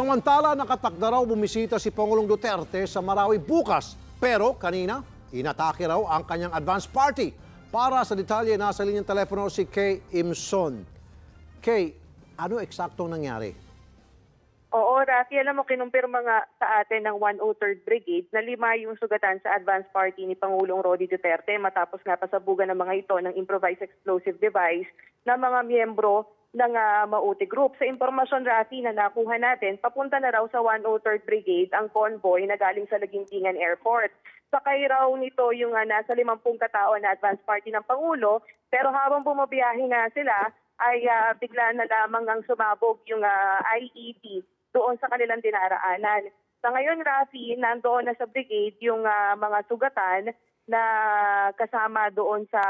Samantala, nakatakda raw bumisita si Pangulong Duterte sa Marawi bukas. Pero kanina, inatake raw ang kanyang advance party. Para sa detalye, nasa linyang telepono si Kay Imson. Kay, ano eksaktong nangyari? Oo, Rafi, alam mo, kinumpirma nga sa atin ng 103rd Brigade na lima yung sugatan sa advance party ni Pangulong Rodi Duterte matapos nga pasabugan ng mga ito ng improvised explosive device na mga miyembro ng ah, Mauti Group. Sa impormasyon, Rafi, na nakuha natin, papunta na raw sa 103rd Brigade ang convoy na galing sa Lagintingan Airport. Sakay raw nito yung ah, nasa 50 katao na advance party ng Pangulo, pero habang bumabiyahe nga sila, ay ah, bigla na lamang ang sumabog yung ah, IED doon sa kanilang dinaraanan. Sa ngayon, Rafi, nandoon na sa brigade yung ah, mga sugatan na kasama doon sa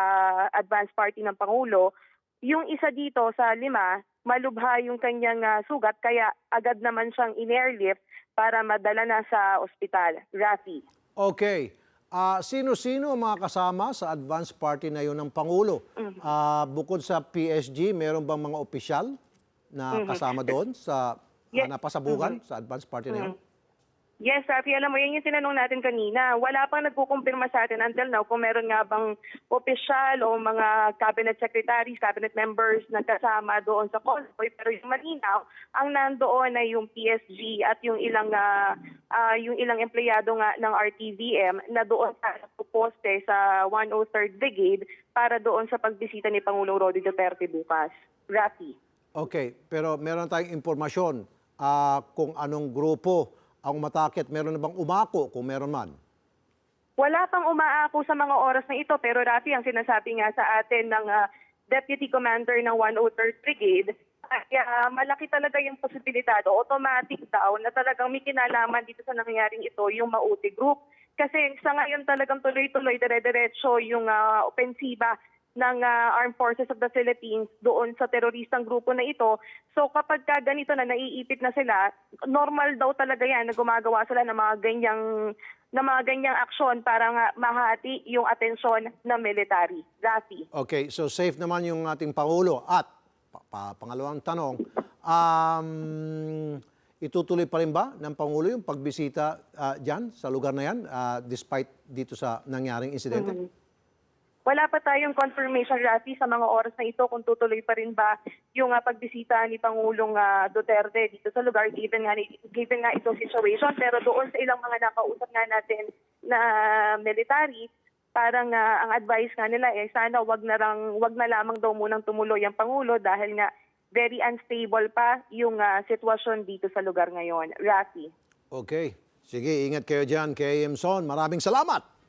advance party ng Pangulo. Yung isa dito sa lima, malubha yung kanyang ah, sugat kaya agad naman siyang in-airlift para madala na sa ospital. Rafi. Okay. Ah, sino-sino ang mga kasama sa advance party na yun ng Pangulo? Ah, bukod sa PSG, meron bang mga opisyal na kasama doon sa Yes. ah, napasabukan sa advance party na yun? Yes, Rafi, alam mo, yan yung tinanong natin kanina. Wala pang nagkukumpirma sa atin until now kung meron nga bang opisyal o mga cabinet secretaries, cabinet members na kasama doon sa convoy. Pero yung malinaw, ang nandoon ay yung PSG at yung ilang ah, ah, yung ilang empleyado nga ng RTVM na doon sa poste sa 103rd Brigade para doon sa pagbisita ni Pangulong Rodi Duterte bukas. Rafi. Okay, pero meron tayong impormasyon ah, kung anong grupo ang umatakit. Meron na bang umako kung meron man? Wala pang umaako sa mga oras na ito pero Rafi ang sinasabi nga sa atin ng ah, Deputy Commander ng 103rd Brigade ay ah, malaki talaga yung posibilidad o automatic daw na talagang may kinalaman dito sa nangyaring ito yung Mauti Group. Kasi sa ngayon talagang tuloy-tuloy dire-diretso yung ah, opensiba ng ah, Armed Forces of the Philippines doon sa teroristang grupo na ito. So kapag ka ganito na naiipit na sila, normal daw talaga yan na gumagawa sila ng mga ganyang ng mga ganyang aksyon para nga mahati yung atensyon ng military. Rafi. Okay, so safe naman yung ating Pangulo. At pa- pa- pangalawang tanong, um, itutuloy pa rin ba ng Pangulo yung pagbisita ah, dyan sa lugar na yan ah, despite dito sa nangyaring insidente? Wala pa tayong confirmation, Rafi, sa mga oras na ito kung tutuloy pa rin ba yung ah, pagbisita ni Pangulong ah, Duterte dito sa lugar given nga, given nga itong situation. Pero doon sa ilang mga nakausap nga natin na military, parang ah, ang advice nga nila eh sana wag na lang wag na lamang daw munang tumuloy ang pangulo dahil nga very unstable pa yung ah, sitwasyon dito sa lugar ngayon. Rafi. Okay, sige, ingat kayo dyan, kay Emson. Maraming salamat!